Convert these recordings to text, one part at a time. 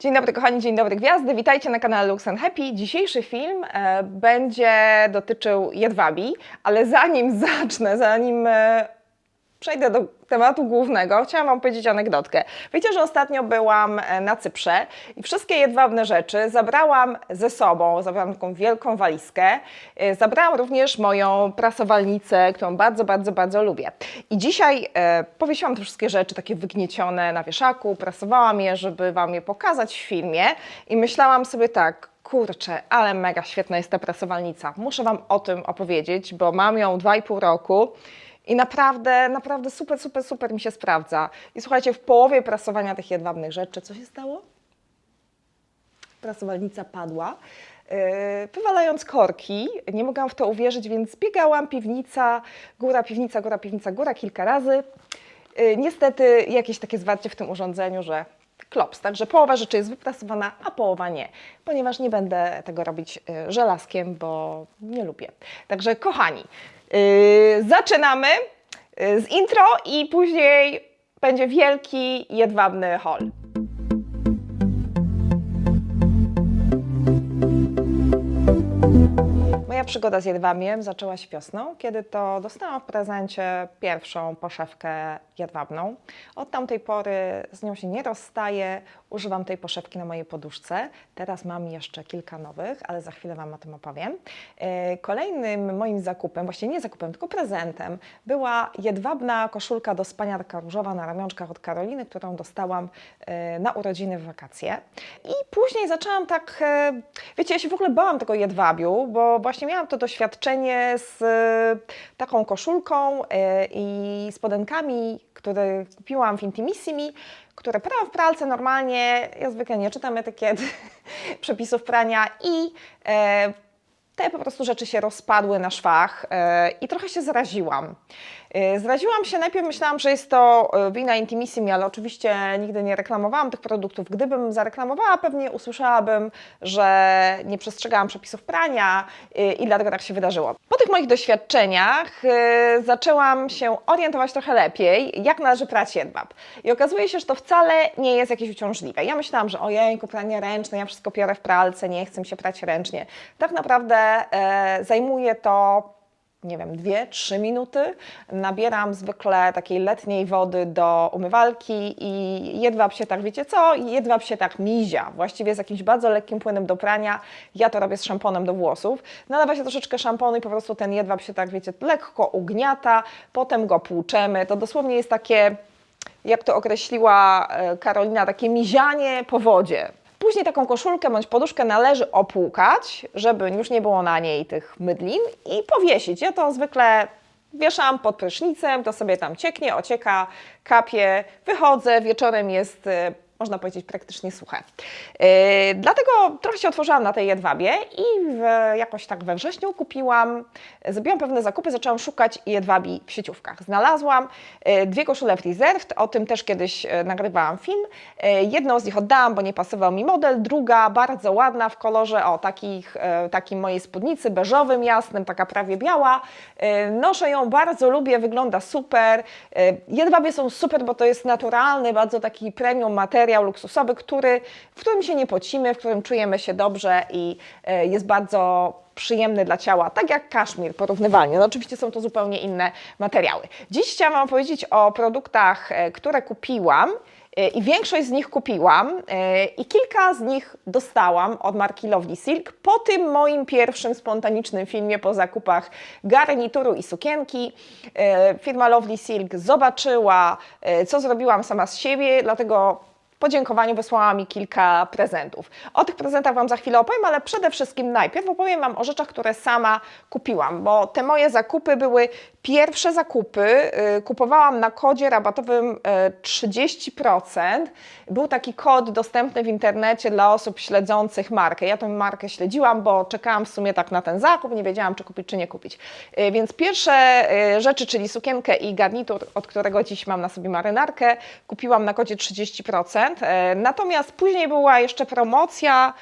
Dzień dobry kochani, dzień dobry gwiazdy, witajcie na kanale Lux Happy. Dzisiejszy film e, będzie dotyczył jedwabi, ale zanim zacznę, zanim e, przejdę do tematu głównego, chciałam Wam powiedzieć anegdotkę. Wiecie, że ostatnio byłam e, na Cyprze i wszystkie jedwabne rzeczy zabrałam ze sobą, zabrałam taką wielką walizkę. E, Zabrałam również moją prasowalnicę, którą bardzo, bardzo, bardzo lubię. I dzisiaj e, powiesiłam te wszystkie rzeczy takie wygniecione na wieszaku, prasowałam je, żeby Wam je pokazać w filmie i myślałam sobie tak, Kurczę, ale mega świetna jest ta prasowalnica. Muszę Wam o tym opowiedzieć, bo mam ją 2,5 roku i naprawdę, naprawdę super, super, super mi się sprawdza. I słuchajcie, w połowie prasowania tych jedwabnych rzeczy, co się stało? Prasowalnica padła. Yy, Wywalając korki, nie mogłam w to uwierzyć, więc biegałam piwnica, góra, piwnica, góra, piwnica, góra kilka razy. Yy, Niestety jakieś takie zwarcie w tym urządzeniu, że klops, także połowa rzeczy jest wyprasowana, a połowa nie, ponieważ nie będę tego robić yy, żelazkiem, bo nie lubię. Także kochani, zaczynamy yy, z intro i później będzie wielki jedwabny haul. Moja przygoda z jedwabiem zaczęła się wiosną, kiedy to dostałam w prezencie pierwszą poszewkę jedwabną. Od tamtej pory z nią się nie rozstaję, używam tej poszewki na mojej poduszce. Teraz mam jeszcze kilka nowych, ale za chwilę Wam o tym opowiem. E, Kolejnym moim zakupem, właściwie nie zakupem, tylko prezentem, była jedwabna koszulka do spania taka różowa na ramionczkach od Karoliny, którą dostałam e, na urodziny w wakacje. I później zaczęłam tak, e, wiecie, ja się w ogóle bałam tego jedwabiu, bo właśnie miałam to doświadczenie z e, taką koszulką e, i spodenkami, które kupiłam w Intimissimi, które prałam w pralce normalnie, ja zwykle nie czytam etykiet przepisów prania i e, te po prostu rzeczy się rozpadły na szwach e, i trochę się zaraziłam. E, Zraziłam się, najpierw myślałam, że jest to e, wina Intimissimi, ale oczywiście nigdy nie reklamowałam tych produktów. Gdybym zareklamowała, pewnie usłyszałabym, że nie przestrzegałam przepisów prania e, i dlatego tak się wydarzyło. Po tych moich doświadczeniach zaczęłam się orientować trochę lepiej, jak należy prać jedwab. I okazuje się, że to wcale nie jest jakieś uciążliwe. Ja myślałam, że ojejku, pranie ręczne, ja wszystko piorę w pralce, nie chcę się prać ręcznie. Tak naprawdę e, zajmuje to nie wiem, dwie, trzy minuty. Nabieram zwykle takiej letniej wody do umywalki i jedwab się tak, wiecie co, jedwab się tak mizia, właściwie z jakimś bardzo lekkim płynem do prania. Ja to robię z szamponem do włosów. Nalewa się troszeczkę szamponu i po prostu ten jedwab się tak, wiecie, lekko ugniata, potem go płuczemy. To dosłownie jest takie, jak to określiła e, Karolina, takie mizianie po wodzie. Później taką koszulkę bądź poduszkę należy opłukać, żeby już nie było na niej tych mydlin i powiesić. Ja to zwykle wieszam pod prysznicem, to sobie tam cieknie, ocieka, kapie, wychodzę, wieczorem jest, e, można powiedzieć, praktycznie suche. Yy, dlatego trochę się otworzyłam na tej jedwabie i w, jakoś tak we wrześniu kupiłam, zrobiłam pewne zakupy, zaczęłam szukać jedwabi w sieciówkach. Znalazłam e, dwie koszule Reserved, o tym też kiedyś e, nagrywałam film. Jedną z nich oddałam, bo nie pasował mi model, druga bardzo ładna w kolorze o takich, takim mojej spódnicy, beżowym, jasnym, taka prawie biała. Noszę ją, bardzo lubię, wygląda super. Jedwabie są super, bo to jest naturalny, bardzo taki premium materiał luksusowy, który, w którym się nie pocimy, w którym czujemy się dobrze i e, jest bardzo przyjemny dla ciała, tak jak kaszmir porównywalnie. No oczywiście są to zupełnie inne materiały. Dziś chciałam Wam powiedzieć o produktach, e, które kupiłam e, i większość z nich kupiłam i kilka z nich dostałam od marki Lovely Silk po tym moim pierwszym spontanicznym filmie po zakupach garnituru i sukienki. Firma Lovely Silk zobaczyła, co zrobiłam sama z siebie, dlatego podziękowaniu wysłała mi kilka prezentów. O tych prezentach Wam za chwilę opowiem, ale przede wszystkim najpierw opowiem Wam o rzeczach, które sama kupiłam, bo te moje zakupy były pierwsze zakupy. y, Kupowałam na kodzie rabatowym y, 30%. Był taki kod dostępny w internecie dla osób śledzących markę. Ja tę markę śledziłam, bo czekałam w sumie tak na ten zakup, nie wiedziałam, czy kupić, czy nie kupić. Y, Więc pierwsze y, rzeczy, czyli sukienkę i garnitur, od którego dziś mam na sobie marynarkę, kupiłam na kodzie 30%. E, Natomiast później była jeszcze promocja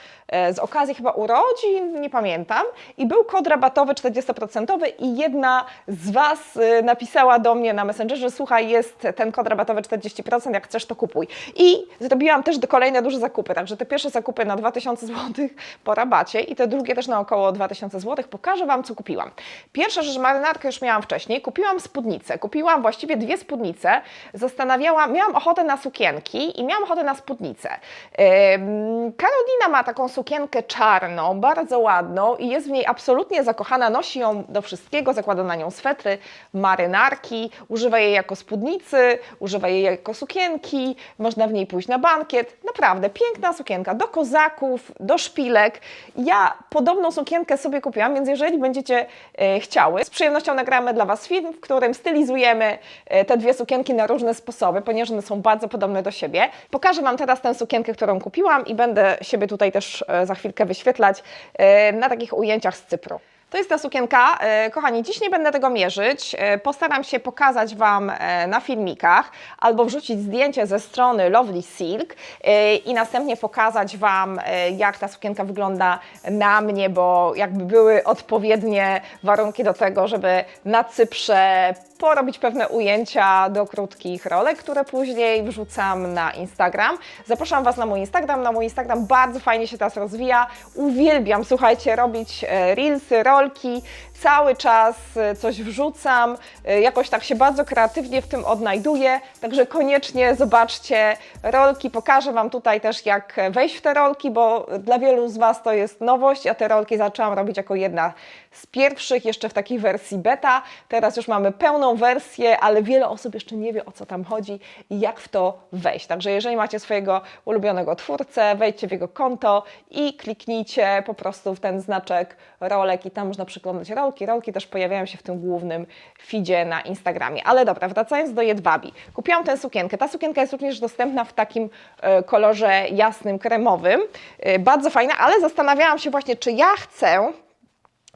z okazji chyba urodzin, nie pamiętam, i był kod rabatowy 40% i jedna z Was nas y, napisała do mnie na Messengerze, słuchaj, jest ten kod rabatowy 40%, jak chcesz, to kupuj. I zrobiłam też kolejne duże zakupy, także te pierwsze zakupy na 2000 zł po rabacie i te drugie też na około 2000 zł. Pokażę Wam, co kupiłam. Pierwsza rzecz, marynarkę już miałam wcześniej, kupiłam spódnicę. Kupiłam właściwie dwie spódnice. Zastanawiałam, miałam ochotę na sukienki i miałam ochotę na spódnicę. Karolina ma taką sukienkę czarną, bardzo ładną i jest w niej absolutnie zakochana. Nosi ją do wszystkiego, zakłada na nią swetry, marynarki, używa jej jako spódnicy, używa jej jako sukienki, można w niej pójść na bankiet. Naprawdę piękna sukienka do kozaków, do szpilek. Ja podobną sukienkę sobie kupiłam, więc jeżeli będziecie e, chciały, z przyjemnością nagramy dla Was film, w którym stylizujemy e, te dwie sukienki na różne sposoby, ponieważ one są bardzo podobne do siebie. Pokażę Wam teraz tę sukienkę, którą kupiłam i będę siebie tutaj też e, za chwilkę wyświetlać e, na takich ujęciach z Cypru. To jest ta sukienka. E, Kochani, dziś nie będę tego mierzyć. E, Postaram się pokazać Wam e, na filmikach albo wrzucić zdjęcie ze strony Lovely Silk i następnie pokazać Wam, jak ta sukienka wygląda na mnie, bo jakby były odpowiednie warunki do tego, żeby na Cyprze porobić pewne ujęcia do krótkich rolek, które później wrzucam na Instagram. Zapraszam Was na mój Instagram. Na mój Instagram bardzo fajnie się teraz rozwija. Uwielbiam, słuchajcie, robić e, reelsy, rolki. Cały czas e, coś wrzucam. E, Jakoś tak się bardzo kreatywnie w tym odnajduję. Także koniecznie zobaczcie rolki. Pokażę Wam tutaj też, jak wejść w te rolki, bo dla wielu z Was to jest nowość. Ja te rolki zaczęłam robić jako jedna z pierwszych, jeszcze w takiej wersji beta. Teraz już mamy pełną wersję, ale wiele osób jeszcze nie wie o co tam chodzi i jak w to wejść. Także jeżeli macie swojego ulubionego twórcę, wejdźcie w jego konto i kliknijcie po prostu w ten znaczek rolek i tam można przeglądać rolki. Rolki też pojawiają się w tym głównym feedzie na Instagramie. Ale dobra, wracając do jedwabi. Kupiłam tę sukienkę. Ta sukienka jest również dostępna w takim e, kolorze jasnym, kremowym. E, bardzo fajna, ale zastanawiałam się właśnie, czy ja chcę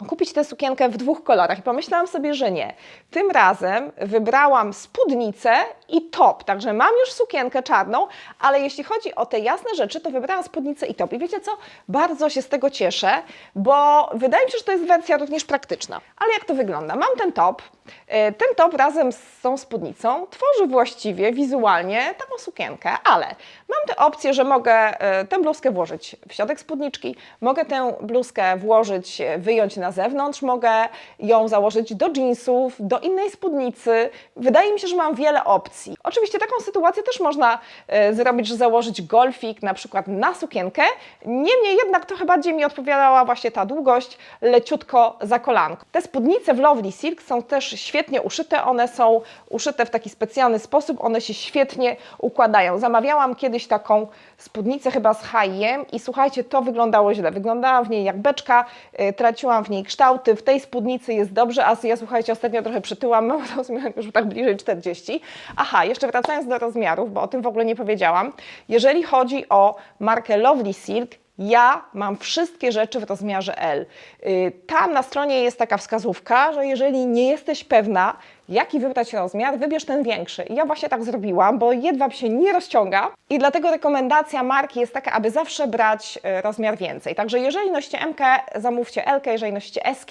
kupić tę sukienkę w dwóch kolorach i pomyślałam sobie, że nie. Tym razem wybrałam spódnicę i top, także mam już sukienkę czarną, ale jeśli chodzi o te jasne rzeczy, to wybrałam spódnicę i top. I wiecie co? Bardzo się z tego cieszę, bo wydaje mi się, że to jest wersja również praktyczna. Ale jak to wygląda? Mam ten top. E, Ten top razem z tą spódnicą tworzy właściwie wizualnie taką sukienkę, ale mam tę opcję, że mogę e, tę bluzkę włożyć w środek spódniczki, mogę tę bluzkę włożyć, e, wyjąć na zewnątrz, mogę ją założyć do jeansów, do innej spódnicy. Wydaje mi się, że mam wiele opcji. Oczywiście taką sytuację też można e, zrobić, że założyć golfik na przykład na sukienkę. Niemniej jednak trochę bardziej mi odpowiadała właśnie ta długość, leciutko za kolanką. Te spódnice w Lovely Silk są też świetnie uszyte. One są uszyte w taki specjalny sposób, one się świetnie układają. Zamawiałam kiedyś taką spódnicę chyba z H&M i słuchajcie, to wyglądało źle. Wyglądałam w niej jak beczka, y, traciłam w niej kształty. W tej spódnicy jest dobrze, a ja słuchajcie, ostatnio trochę przytyłam, rozmiar już tak bliżej 40. Aha, jeszcze wracając do rozmiarów, bo o tym w ogóle nie powiedziałam. Jeżeli chodzi o markę Lovely Silk, ja mam wszystkie rzeczy w rozmiarze L. Y, Tam na stronie jest taka wskazówka, że jeżeli nie jesteś pewna, jaki wybrać rozmiar, wybierz ten większy. I ja właśnie tak zrobiłam, bo jedwab się nie rozciąga i dlatego rekomendacja marki jest taka, aby zawsze brać y, rozmiar więcej. Także jeżeli nosicie M, zamówcie L, jeżeli nosicie S,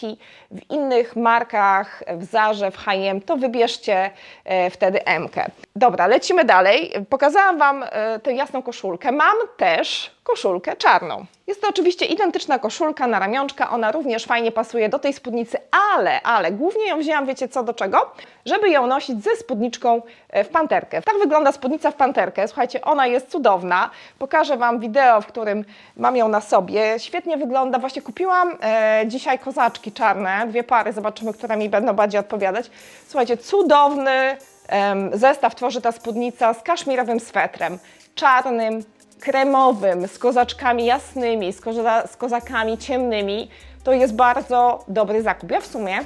w innych markach, w Zarze, w H&M, to wybierzcie y, wtedy M. Dobra, lecimy dalej. Pokazałam Wam y, tę jasną koszulkę. Mam też koszulkę czarną. Jest to oczywiście identyczna koszulka na ramionczka, ona również fajnie pasuje do tej spódnicy, ale, ale głównie ją wzięłam, wiecie co, do czego? Żeby ją nosić ze spódniczką e, w panterkę. Tak wygląda spódnica w panterkę, słuchajcie, ona jest cudowna. Pokażę Wam wideo, w którym mam ją na sobie. Świetnie wygląda, właśnie kupiłam e, dzisiaj kozaczki czarne, dwie pary, zobaczymy, które mi będą bardziej odpowiadać. Słuchajcie, cudowny zestaw tworzy ta spódnica z kaszmirowym swetrem, czarnym, kremowym, z kozaczkami jasnymi, z, koza, z kozakami ciemnymi, to jest bardzo dobry zakup. Ja w sumie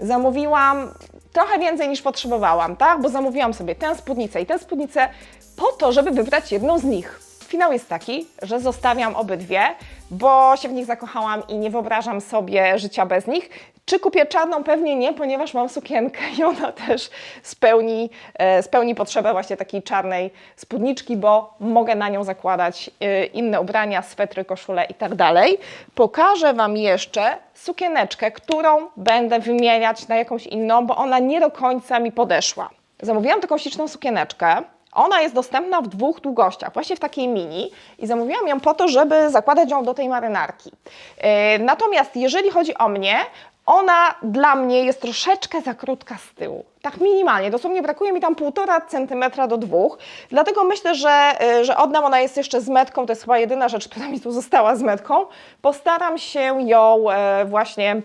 zamówiłam trochę więcej niż potrzebowałam, tak? Bo zamówiłam sobie tę spódnicę i tę spódnicę po to, żeby wybrać jedną z nich. Finał jest taki, że zostawiam obydwie, bo się w nich zakochałam i nie wyobrażam sobie życia bez nich. Czy kupię czarną? Pewnie nie, ponieważ mam sukienkę i ona też spełni, e, spełni potrzebę właśnie takiej czarnej spódniczki, bo mogę na nią zakładać e, inne ubrania, swetry, koszule i tak dalej. Pokażę Wam jeszcze sukieneczkę, którą będę wymieniać na jakąś inną, bo ona nie do końca mi podeszła. Zamówiłam taką śliczną sukieneczkę. Ona jest dostępna w dwóch długościach, właśnie w takiej mini i zamówiłam ją po to, żeby zakładać ją do tej marynarki. Yy, Natomiast jeżeli chodzi o mnie, ona dla mnie jest troszeczkę za krótka z tyłu. Tak minimalnie, dosłownie brakuje mi tam półtora centymetra do dwóch, dlatego myślę, że, yy, że oddam, ona jest jeszcze z metką, to jest chyba jedyna rzecz, która mi tu została z metką. Postaram się ją e, właśnie e,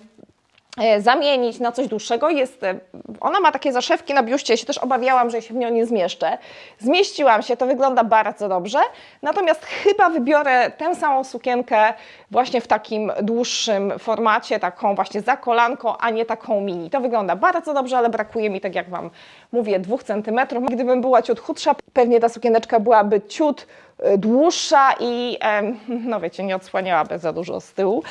zamienić na coś dłuższego. Jest, e, ona ma takie zaszewki na biuście, ja się też obawiałam, że się w nią nie zmieszczę. Zmieściłam się, to wygląda bardzo dobrze, natomiast chyba wybiorę tę samą sukienkę właśnie w takim dłuższym formacie, taką właśnie za kolanką, a nie taką mini. To wygląda bardzo dobrze, ale brakuje mi, tak jak Wam mówię, dwóch centymetrów. Gdybym była ciut chudsza, pewnie ta sukieneczka byłaby ciut dłuższa i no wiecie, nie odsłaniałaby za dużo z tyłu.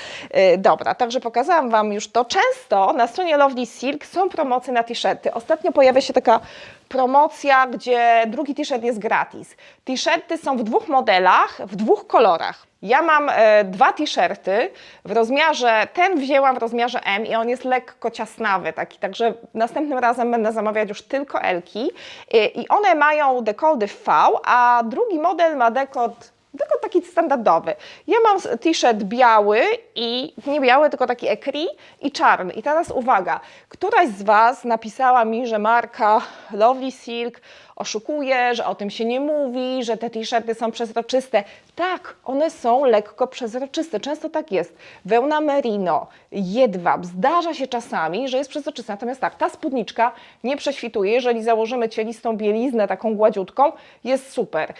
Y, Dobra, także pokazałam Wam już to. Często na stronie Lovely Silk są promocje na t-shirty. Ostatnio pojawia się taka promocja, gdzie drugi t-shirt jest gratis. T-shirty są w dwóch modelach, w dwóch kolorach. Ja mam e, dwa t-shirty w rozmiarze, ten wzięłam w rozmiarze M i on jest lekko ciasnawy taki, także następnym razem będę zamawiać już tylko Elki I, i one mają dekody V, a drugi model ma dekod tylko taki standardowy. Ja mam t-shirt biały i nie biały, tylko taki ekri i czarny. I teraz uwaga, któraś z Was napisała mi, że marka Lovely Silk oszukuje, że o tym się nie mówi, że te t-shirty są przezroczyste. Tak, one są lekko przezroczyste, często tak jest. Wełna merino, jedwab, zdarza się czasami, że jest przezroczysta. Natomiast tak, ta spódniczka nie prześwituje. Jeżeli założymy cielistą bieliznę, taką gładziutką, jest super.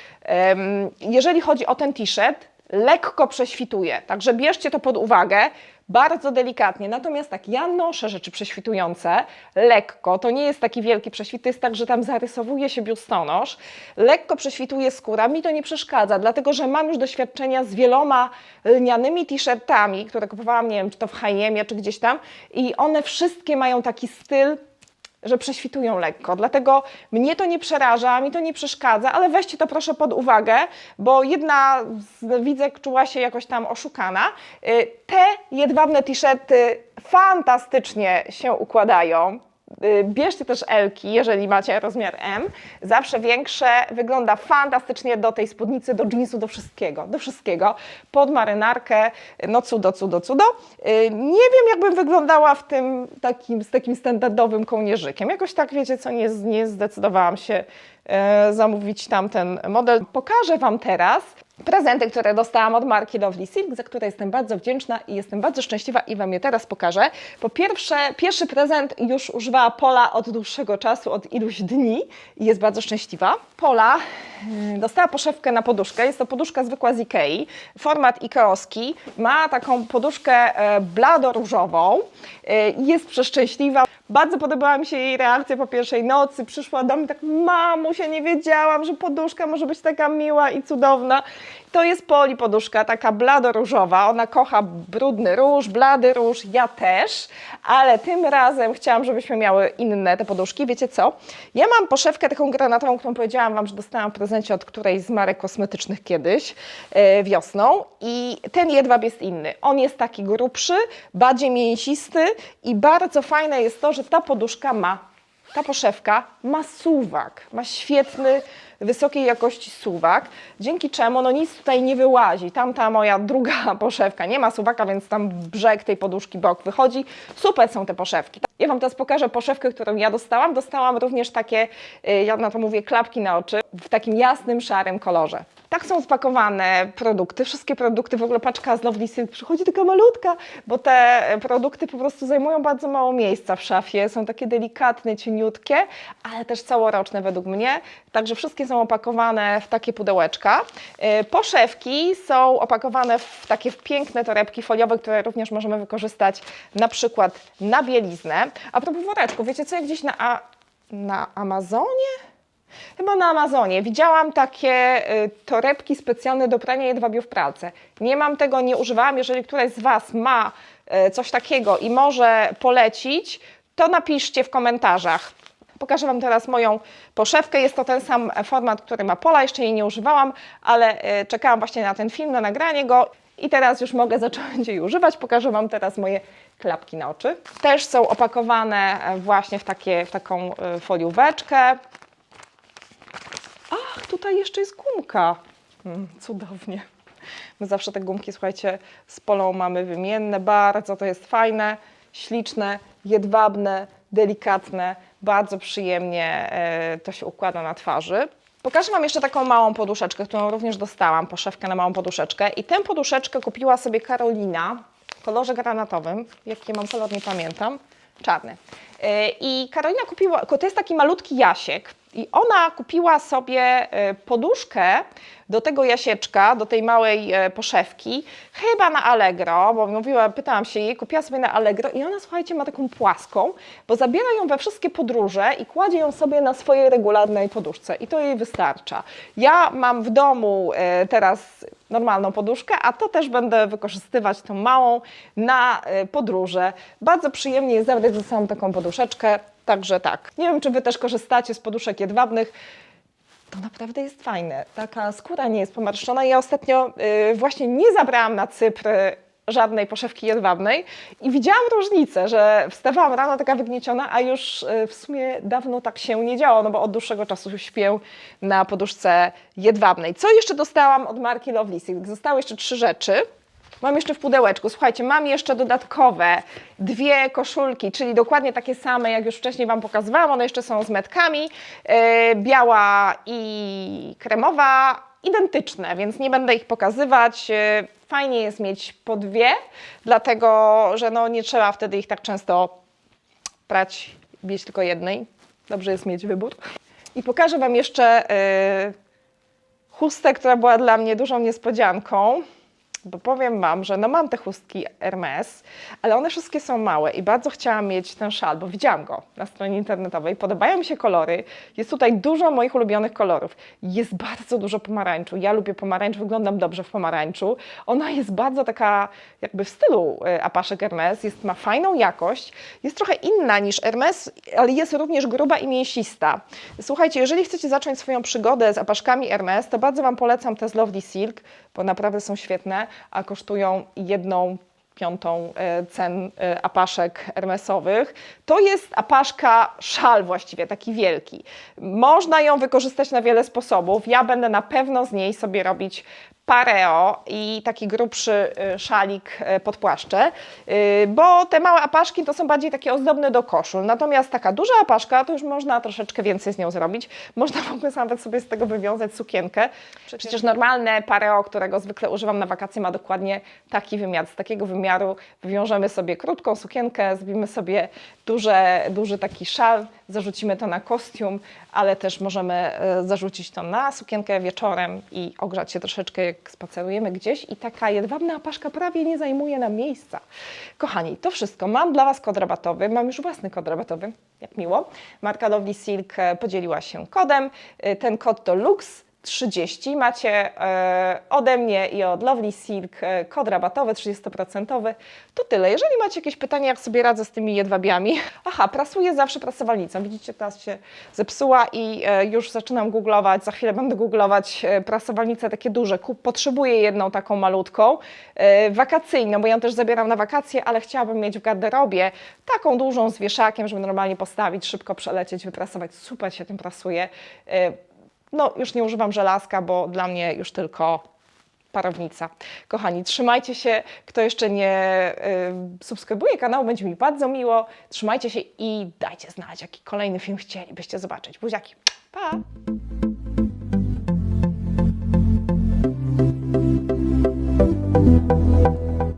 Jeżeli chodzi o ten t-shirt, lekko prześwituje, także bierzcie to pod uwagę. Bardzo delikatnie. Natomiast tak, ja noszę rzeczy prześwitujące lekko. To nie jest taki wielki prześwit, to jest tak, że tam zarysowuje się biustonosz. Lekko prześwituje skóra. Mi to nie przeszkadza, dlatego że mam już doświadczenia z wieloma lnianymi t-shirtami, które kupowałam, nie wiem, czy to w H&M, czy gdzieś tam. I one wszystkie mają taki styl że prześwitują lekko. Dlatego mnie to nie przeraża, mi to nie przeszkadza, ale weźcie to proszę pod uwagę, bo jedna z widzek czuła się jakoś tam oszukana. Y, Te jedwabne t-shirty fantastycznie się układają. Y, Bierzcie też Elki, jeżeli macie rozmiar M. Zawsze większe. Wygląda fantastycznie do tej spódnicy, do jeansu, do wszystkiego. Do wszystkiego. Pod marynarkę. No cudo, cudo, cudo. Y, Nie wiem, jakbym wyglądała w tym takim, z takim standardowym kołnierzykiem. Jakoś tak, wiecie co, nie, nie zdecydowałam się zamówić tamten model. Pokażę Wam teraz prezenty, które dostałam od marki Lovely Silk, za które jestem bardzo wdzięczna i jestem bardzo szczęśliwa i Wam je teraz pokażę. Po pierwsze, pierwszy prezent już używała Pola od dłuższego czasu, od iluś dni i jest bardzo szczęśliwa. Pola y, dostała poszewkę na poduszkę, jest to poduszka zwykła z Ikei, format ikeowski, ma taką poduszkę e, blado-różową e, jest przeszczęśliwa. Bardzo podobała mi się jej reakcja po pierwszej nocy. Przyszła do mnie tak, mamusia, nie wiedziałam, że poduszka może być taka miła i cudowna. To jest poli poduszka, taka blado-różowa. Ona kocha brudny róż, blady róż, ja też, ale tym razem chciałam, żebyśmy miały inne te poduszki. Wiecie co? Ja mam poszewkę taką granatową, którą powiedziałam Wam, że dostałam w prezencie od którejś z marek kosmetycznych kiedyś e, wiosną i ten jedwab jest inny. On jest taki grubszy, bardziej mięsisty i bardzo fajne jest to, że ta poduszka ma ta poszewka ma suwak, ma świetny, wysokiej jakości suwak, dzięki czemu no nic tutaj nie wyłazi. Tamta moja druga poszewka nie ma suwaka, więc tam brzeg tej poduszki bok wychodzi. Super są te poszewki. Ja Wam teraz pokażę poszewkę, którą ja dostałam. Dostałam również takie, y, ja na to mówię, klapki na oczy w takim jasnym, szarym kolorze. Tak są spakowane produkty. Wszystkie produkty, w ogóle paczka z Lovely przychodzi taka malutka, bo te produkty po prostu zajmują bardzo mało miejsca w szafie. Są takie delikatne, cieniutkie, ale też całoroczne według mnie. Także wszystkie są opakowane w takie pudełeczka. Yy, Poszewki są opakowane w takie piękne torebki foliowe, które również możemy wykorzystać na przykład na bieliznę. A propos woreczków, wiecie co, jak gdzieś na, na Amazonie? Chyba na Amazonie. Widziałam takie y, torebki specjalne do prania jedwabiu w pralce. Nie mam tego, nie używałam. Jeżeli któraś z Was ma y, coś takiego i może polecić, to napiszcie w komentarzach. Pokażę Wam teraz moją poszewkę. Jest to ten sam format, który ma Pola. Jeszcze jej nie używałam, ale y, czekałam właśnie na ten film, na nagranie go. I teraz już mogę zacząć jej używać. Pokażę Wam teraz moje klapki na oczy. Też są opakowane e, właśnie w, takie, w taką e, folióweczkę. Tutaj jeszcze jest gumka. Mm, cudownie. My zawsze te gumki, słuchajcie, z polą mamy wymienne, bardzo to jest fajne, śliczne, jedwabne, delikatne, bardzo przyjemnie e, to się układa na twarzy. Pokażę Wam jeszcze taką małą poduszeczkę, którą również dostałam, poszewkę na małą poduszeczkę. I tę poduszeczkę kupiła sobie Karolina w kolorze granatowym. Jaki mam kolor, nie pamiętam. Czarny. E, I Karolina kupiła, to jest taki malutki jasiek. I ona kupiła sobie e, poduszkę do tego jasieczka, do tej małej e, poszewki, chyba na Allegro, bo mówiła, pytałam się jej, kupiła sobie na Allegro i ona, słuchajcie, ma taką płaską, bo zabiera ją we wszystkie podróże i kładzie ją sobie na swojej regularnej poduszce i to jej wystarcza. Ja mam w domu e, teraz normalną poduszkę, a to też będę wykorzystywać tą małą na podróże. Bardzo przyjemnie jest zabrać ze sobą taką poduszeczkę, także tak. Nie wiem, czy Wy też korzystacie z poduszek jedwabnych, to naprawdę jest fajne. Taka skóra nie jest pomarszczona. Ja ostatnio y, właśnie nie zabrałam na Cypr y, żadnej poszewki jedwabnej i widziałam różnicę, że wstawałam rano taka wygnieciona, a już y, w sumie dawno tak się nie działo, no bo od dłuższego czasu śpię na poduszce jedwabnej. Co jeszcze dostałam od marki Lovely Silk? Zostały jeszcze trzy rzeczy. Mam jeszcze w pudełeczku, słuchajcie, mam jeszcze dodatkowe dwie koszulki, czyli dokładnie takie same, jak już wcześniej Wam pokazywałam. One jeszcze są z metkami, e, biała i kremowa, identyczne, więc nie będę ich pokazywać. E, Fajnie jest mieć po dwie, dlatego że no, nie trzeba wtedy ich tak często prać, mieć tylko jednej. Dobrze jest mieć wybór. I pokażę Wam jeszcze e, chustę, która była dla mnie dużą niespodzianką bo powiem Wam, że no mam te chustki Hermes, ale one wszystkie są małe i bardzo chciałam mieć ten szal, bo widziałam go na stronie internetowej, podobają mi się kolory, jest tutaj dużo moich ulubionych kolorów, jest bardzo dużo pomarańczu, ja lubię pomarańcz, wyglądam dobrze w pomarańczu, ona jest bardzo taka jakby w stylu y, apaszek Hermes, jest, ma fajną jakość, jest trochę inna niż Hermes, ale jest również gruba i mięsista. Słuchajcie, jeżeli chcecie zacząć swoją przygodę z apaszkami Hermes, to bardzo Wam polecam te z Lovely Silk, bo naprawdę są świetne, a kosztują jedną piątą e, cen e, apaszek hermesowych. To jest apaszka szal właściwie, taki wielki. Można ją wykorzystać na wiele sposobów. Ja będę na pewno z niej sobie robić pareo i taki grubszy y, szalik y, pod płaszcze, y, bo te małe apaszki to są bardziej takie ozdobne do koszul, natomiast taka duża apaszka to już można troszeczkę więcej z nią zrobić. Można w ogóle nawet sobie z tego wywiązać sukienkę. Przecież normalne pareo, którego zwykle używam na wakacje ma dokładnie taki wymiar. Z takiego wymiaru wywiążemy sobie krótką sukienkę, zrobimy sobie duże, duży taki szal, zarzucimy to na kostium, ale też możemy zarzucić to na sukienkę wieczorem i ogrzać się troszeczkę, jak spacerujemy gdzieś i taka jedwabna apaszka prawie nie zajmuje nam miejsca. Kochani, to wszystko. Mam dla Was kod rabatowy, mam już własny kod rabatowy, jak miło. Marka Lovely Silk e, podzieliła się kodem. E, Ten kod to LUX 30. Macie e, ode mnie i od Lovely Silk e, kod rabatowy 30%. To tyle. Jeżeli macie jakieś pytania, jak sobie radzę z tymi jedwabiami. Aha, prasuję zawsze prasowalnicą. Widzicie, teraz się zepsuła i e, już zaczynam googlować. Za chwilę będę googlować prasowalnice takie duże. Potrzebuję jedną taką malutką, wakacyjną, bo ją też zabieram na wakacje, ale chciałabym mieć w garderobie taką dużą z wieszakiem, żeby normalnie postawić, szybko przelecieć, wyprasować. Super się tym prasuje. No, już nie używam żelazka, bo dla mnie już tylko parownica. Kochani, trzymajcie się. Kto jeszcze nie y, subskrybuje kanału, będzie mi bardzo miło. Trzymajcie się i dajcie znać, jaki kolejny film chcielibyście zobaczyć. Buziaki. Pa!